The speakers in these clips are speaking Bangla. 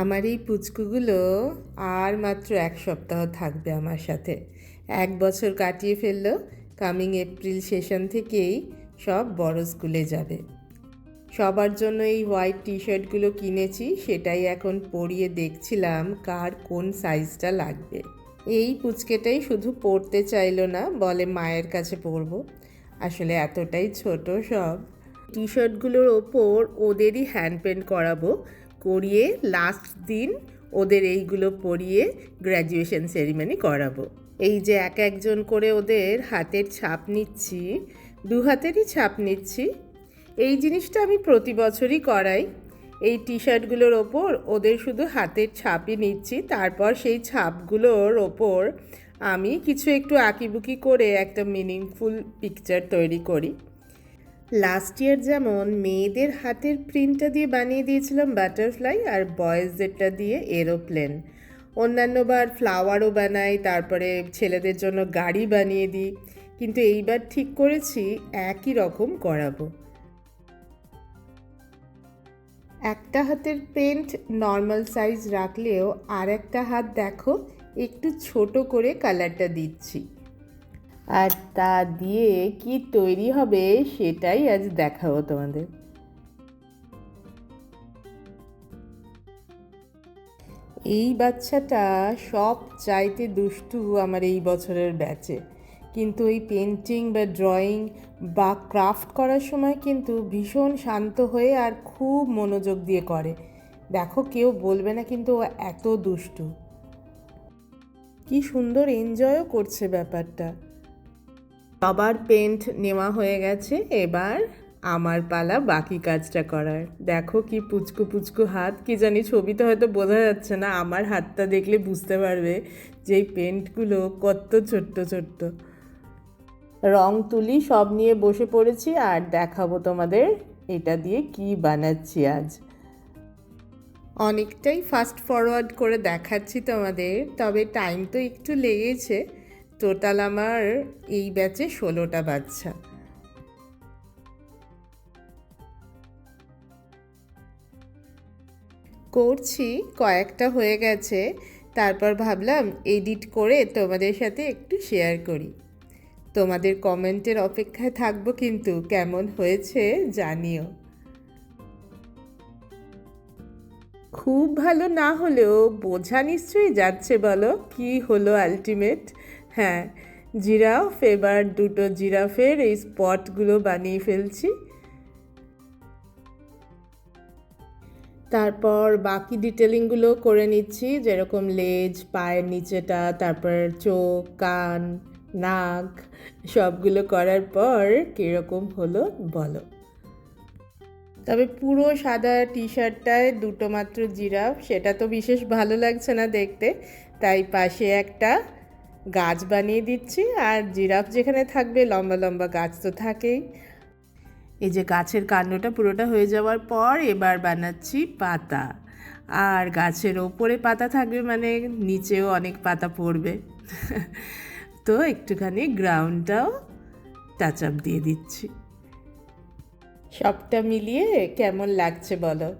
আমার এই পুচকুগুলো আর মাত্র এক সপ্তাহ থাকবে আমার সাথে। এক বছর কাটিয়ে ফেলল কামিং এপ্রিল সেশন থেকেই সব বড় স্কুলে যাবে। সবার জন্য এই হোয়াইট টি শার্টগুলো কিনেছি, সেটাই এখন পরিয়ে দেখছিলাম কার কোন সাইজটা লাগবে। এই পুচকেটাই শুধু পরতে চাইলো না, বলে মায়ের কাছে পরবো আসলে এতটাই ছোট সব। টি শার্টগুলোর ওপর ওদেরই হ্যান্ড পেন্ট করাবো করিয়ে লাস্ট দিন ওদের এইগুলো পরিয়ে গ্র্যাজুয়েশন সেরিমনি করাবো। এই যে এক একজন করে ওদের হাতের ছাপ নিচ্ছি, দু হাতেরই ছাপ নিচ্ছি। এই জিনিসটা আমি প্রতি বছরই করাই। এই টি শার্টগুলোর ওপর ওদের শুধু হাতের ছাপই নিচ্ছি, তারপর সেই ছাপগুলোর ওপর আমি কিছু একটু আঁকিবুকি করে একটা মিনিংফুল পিকচার তৈরি করি। লাস্ট ইয়ার যেমন মেয়েদের হাতের প্রিন্টটা দিয়ে বানিয়ে দিয়েছিলাম বাটারফ্লাই আর বয়েজদেরটা দিয়ে এরোপ্লেন অন্যান্যবার ফ্লাওয়ারও বানাই, তারপরে ছেলেদের জন্য গাড়ি বানিয়ে দিই। কিন্তু এইবার ঠিক করেছি, একই রকম করাবো। একটা হাতের পেন্ট নর্মাল সাইজ রাখলেও আর একটা হাত দেখো, একটু ছোট করে কালারটা দিচ্ছি। আর তা দিয়ে কি তৈরি হবে সেটাই আজ দেখাবো তোমাদের। এই বাচ্চাটা সব চাইতে দুষ্টু আমার এই বছরের ব্যাচে কিন্তু এই পেন্টিং বা ড্রয়িং বা ক্রাফট করার সময় কিন্তু ভীষণ শান্ত হয়ে আর খুব মনোযোগ দিয়ে করে। দেখো কেউ বলবে না কিন্তু ও এত দুষ্টু। কি সুন্দর এনজয়ও করছে ব্যাপারটা। সবার পেন্ট নেওয়া হয়ে গেছে, এবার আমার পালা বাকি কাজটা করার। দেখো কি পুচকু পুচকু হাত, কি জানি ছবিতে হয়তো বোঝা যাচ্ছে না, আমার হাতটা দেখলে বুঝতে পারবে যে এই পেন্টগুলো কত ছোট্ট ছোট্ট। রং তুলি সব নিয়ে বসে পড়েছি আর দেখাবো তোমাদের এটা দিয়ে কি বানাচ্ছি আজ। অনেকটাই ফাস্ট ফরওয়ার্ড করে দেখাচ্ছি তোমাদের, তবে টাইম তো একটু লেগেছে। টোটাল আমার এই ব্যাচে ষোলোটা বাচ্চা। করছি, কয়েকটা হয়ে গেছে, তারপর ভাবলাম এডিট করে তোমাদের সাথে একটু শেয়ার করি। তোমাদের কমেন্টের অপেক্ষায় থাকব কিন্তু কেমন হয়েছে জানিও। খুব ভালো না হলেও বোঝা নিশ্চয়ই যাচ্ছে বলো, কি হলো আলটিমেট হ্যাঁ জিরাফ, এবার দুটো জিরাফের এই স্পটগুলো বানিয়ে ফেলছি। তারপর বাকি ডিটেলিংগুলো করে নিচ্ছি, যেরকম লেজ, পায়ের নিচেটা, তারপর চোখ, কান, নাক, সবগুলো করার পর কীরকম হলো বলো। তবে পুরো সাদা টি শার্টটায় দুটো মাত্র জিরাফ, সেটা তো বিশেষ ভালো লাগছে না দেখতে, তাই পাশে একটা গাছ বানিয়ে দিচ্ছি আর জিরাফ যেখানে থাকবে, লম্বা লম্বা গাছ তো থাকেই। এই যে গাছের কাণ্ডটা পুরোটা হয়ে যাওয়ার পর এবার বানাচ্ছি পাতা। আর গাছের ওপরে পাতা থাকবে মানে নিচেও অনেক পাতা পড়বে। তো একটুখানি গ্রাউন্ডটাও টাচ আপ দিয়ে দিচ্ছি। সবটা মিলিয়ে কেমন লাগছে বলো?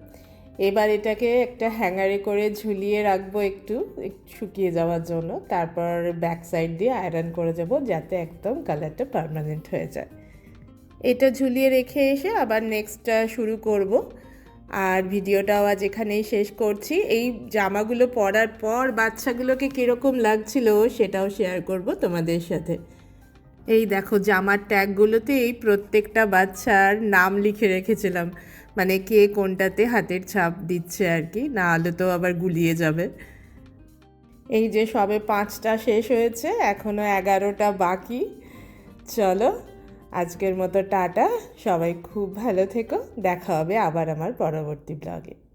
এবার এটাকে একটা হ্যাঙ্গারে করে ঝুলিয়ে রাখব একটু শুকিয়ে যাওয়ার জন্য। তারপর ব্যাক সাইড দিয়ে আয়রন করে যাব যাতে একদম কালারটা পারমানেন্ট হয়ে যায়। এটা ঝুলিয়ে রেখে এসে আবার নেক্সটটা শুরু করব। আর ভিডিওটাও আজ এখানেই শেষ করছি। এই জামাগুলো পরার পর বাচ্চাগুলোকে কীরকম লাগছিল সেটাও শেয়ার করব তোমাদের সাথে। এই দেখো, জামার ট্যাগগুলোতে এই প্রত্যেকটা বাচ্চার নাম লিখে রেখেছিলাম। মানে কে কোনটাতে হাতের ছাপ দিচ্ছে আর কি, না আলো তো আবার গুলিয়ে যাবে। এই যে সবে পাঁচটা শেষ হয়েছে এখনও এগারোটা বাকি। চলো, আজকের মতো টাটা। সবাই খুব ভালো থেকো। দেখা হবে আবার আমার পরবর্তী ব্লগে।